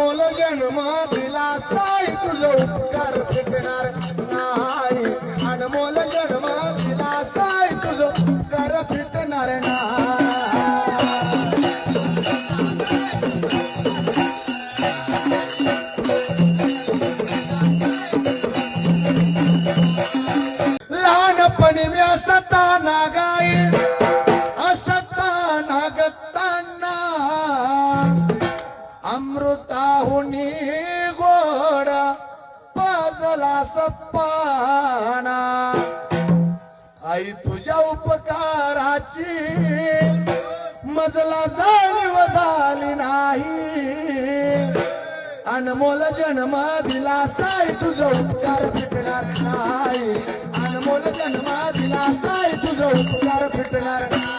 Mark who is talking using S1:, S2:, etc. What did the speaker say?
S1: अनमोल जन्म दिला साई तुझ उपकार फिटणार नाही. अनमोल जन्म दिला साई तुझ उपकार फिटणार नाही. लहानपणी मी असता नागाई असता नागताना गोड पाजला सप्पाना. आई तुझ्या उपकाराची मजला जाणीव झाली नाही. अनमोल जन्म दिला साई तुझा उपकार फिटणार नाही. अनमोल जन्म दिला साई तुझा उपकार फिटणार नाही.